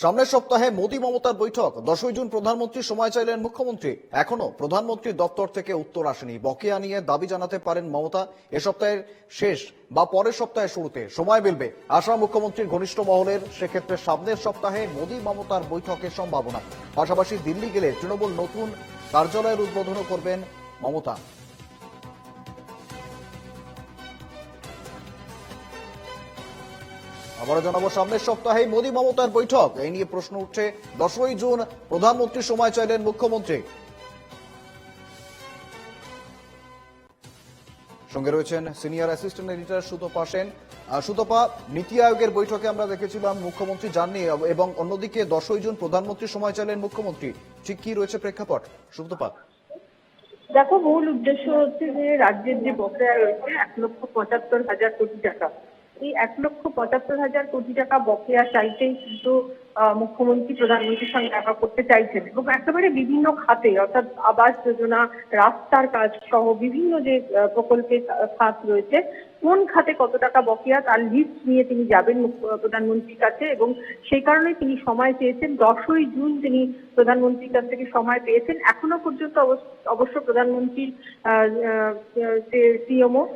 সামনের সপ্তাহে মোদী মমতার বৈঠক। দশই জুন প্রধানমন্ত্রী সময় চাইলেন মুখ্যমন্ত্রী। এখনও প্রধানমন্ত্রীর দপ্তর থেকে উত্তর আসেনি। বকেয়া নিয়ে দাবি জানাতে পারেন মমতা। এ সপ্তাহের শেষ বা পরের সপ্তাহের শুরুতে সময় মিলবে আসাম মুখ্যমন্ত্রীর ঘনিষ্ঠ মহলের। সেক্ষেত্রে সামনের সপ্তাহে মোদী মমতার বৈঠকের সম্ভাবনা। পাশাপাশি দিল্লি গেলে তৃণমূল নতুন কার্যালয়ের উদ্বোধনও করবেন মমতা। আবারও জানাব সামনের সপ্তাহে মোদী মমতার বৈঠক। এই নিয়ে প্রশ্ন উঠছে দশই জুন, প্রধানমন্ত্রী সময় চাইলেন মুখ্যমন্ত্রী। সঙ্গে রয়েছেন senior assistant editor Sutapa Sen. Sutapa, NITI আয়োগের বৈঠকে আমরা দেখেছিলাম মুখ্যমন্ত্রী যাননি এবং অন্যদিকে দশই জুন, প্রধানমন্ত্রী সময় চাইলেন মুখ্যমন্ত্রী। ঠিক কি রয়েছে প্রেক্ষাপট? সুতপা। দেখো, মূল উদ্দেশ্য হচ্ছে যে রাজ্যের যে বকেয়া রয়েছে, এক লক্ষ পঁচাত্তর হাজার কোটি টাকা। এই এক লক্ষ পঁচাত্তর হাজার কোটি টাকা বকেয়া চাইতেই কিন্তু মুখ্যমন্ত্রী, প্রধানমন্ত্রীর সঙ্গে দেখা করতে চাইছেন এবং একেবারে বিভিন্ন খাতে, অর্থাৎ আবাস যোজনা, রাস্তার কাজ সহ বিভিন্ন যে প্রকল্পের খাত রয়েছে, কোন খাতে কত টাকা বকেয়া তার লিস্ট নিয়ে তিনি যাবেন প্রধানমন্ত্রীর কাছে এবং সেই কারণে তিনি সময় চেয়েছেন। দশই জুন তিনি প্রধানমন্ত্রীর কাছ থেকে সময় পেয়েছেন। এখনও পর্যন্ত অবশ্য- প্রধানমন্ত্রীর সিএমও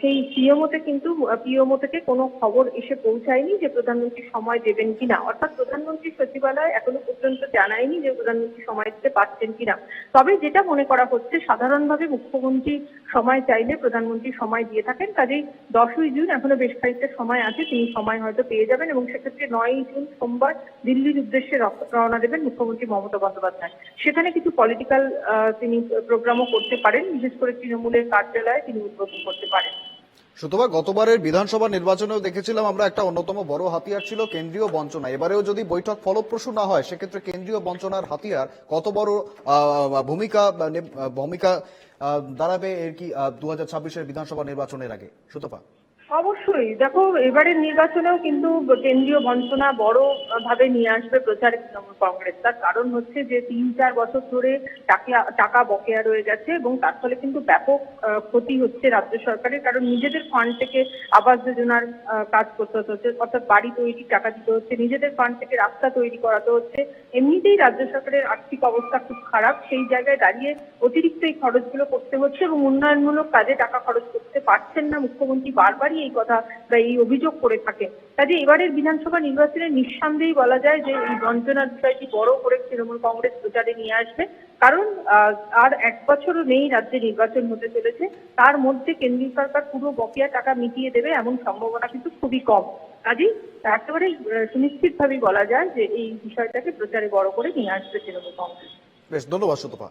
সেই সিএমওতে কিন্তু পিএমও থেকে কোনো খবর এসে পৌঁছায়নি যে প্রধানমন্ত্রী সময় দেবেন কিনা। অর্থাৎ প্রধানমন্ত্রী সচিবালয় এখনও পর্যন্ত জানায়নি যে প্রধানমন্ত্রী সময় দিতে পারছেন কিনা। তবে যেটা মনে করা হচ্ছে, সাধারণভাবে মুখ্যমন্ত্রী সময় চাইলে প্রধানমন্ত্রী সময় দিয়ে থাকেন। কাজেই দশই জুন এখনও বেশ খানিকটা সময় আছে, তিনি সময় হয়তো পেয়ে যাবেন এবং সেক্ষেত্রে নয়ই জুন সোমবার দিল্লির উদ্দেশ্যে রওনা দেবেন মুখ্যমন্ত্রী মমতা বন্দ্যোপাধ্যায়। সেখানে কিছু পলিটিক্যাল তিনি প্রোগ্রামও করতে পারেন। বিশেষ করে তৃণমূলের কার্যালয়ে তিনি উদ্বোধন করতে পারেন। সুতরাং গতবারের বিধানসভা নির্বাচনেও দেখেছিলাম আমরা একটা অন্যতম বড় হাতিয়ার ছিল কেন্দ্রীয় বঞ্চনা। এবারেও যদি বৈঠক ফলপ্রসূ না হয়, সেক্ষেত্রে কেন্দ্রীয় বঞ্চনার হাতিয়ার কত বড় ভূমিকা ভূমিকা দাঁড়াবে এর কি দু হাজার ছাব্বিশের বিধানসভা নির্বাচনের আগে? সুতপা। অবশ্যই। দেখো, এবারের নির্বাচনেও কিন্তু কেন্দ্রীয় বঞ্চনা বড় ভাবে নিয়ে আসবে প্রচারে তৃণমূল কংগ্রেস। তার কারণ হচ্ছে যে তিন চার বছর ধরে টাকা টাকা বকেয়া রয়ে গেছে এবং তার ফলে কিন্তু ব্যাপক ক্ষতি হচ্ছে রাজ্য সরকারের কারণ নিজেদের ফান্ড থেকে আবাস যোজনার কাজ করতে হচ্ছে, অর্থাৎ বাড়ি তৈরি টাকা দিতে হচ্ছে, নিজেদের ফান্ড থেকে রাস্তা তৈরি করাতে হচ্ছে। এমনিতেই রাজ্য সরকারের আর্থিক অবস্থা খুব খারাপ, সেই জায়গায় দাঁড়িয়ে অতিরিক্ত এই খরচগুলো করতে হচ্ছে এবং উন্নয়নমূলক কাজে টাকা খরচ করতে পারছেন না মুখ্যমন্ত্রী বারবারই। এই কথা বা এই অভিযোগ করে থাকে। কাজে এবারের বিধানসভা নির্বাচনে নিঃসন্দেহেই বলা যায় যে এই বঞ্চনার বিষয়টি বড় করে তৃণমূল কংগ্রেস প্রচারে নিয়ে আসবে। কারণ আর এক বছরও নেই রাজ্যে নির্বাচন হতে চলেছে। তার মধ্যে কেন্দ্রীয় সরকার পুরো বকেয়া টাকা মিটিয়ে দেবে এমন সম্ভাবনা কিন্তু খুবই কম। কাজেই একেবারে সুনিশ্চিত ভাবেই বলা যায় যে এই বিষয়টাকে প্রচারে বড় করে নিয়ে আসবে তৃণমূল কংগ্রেস। বেশ, ধন্যবাদ সুতপা।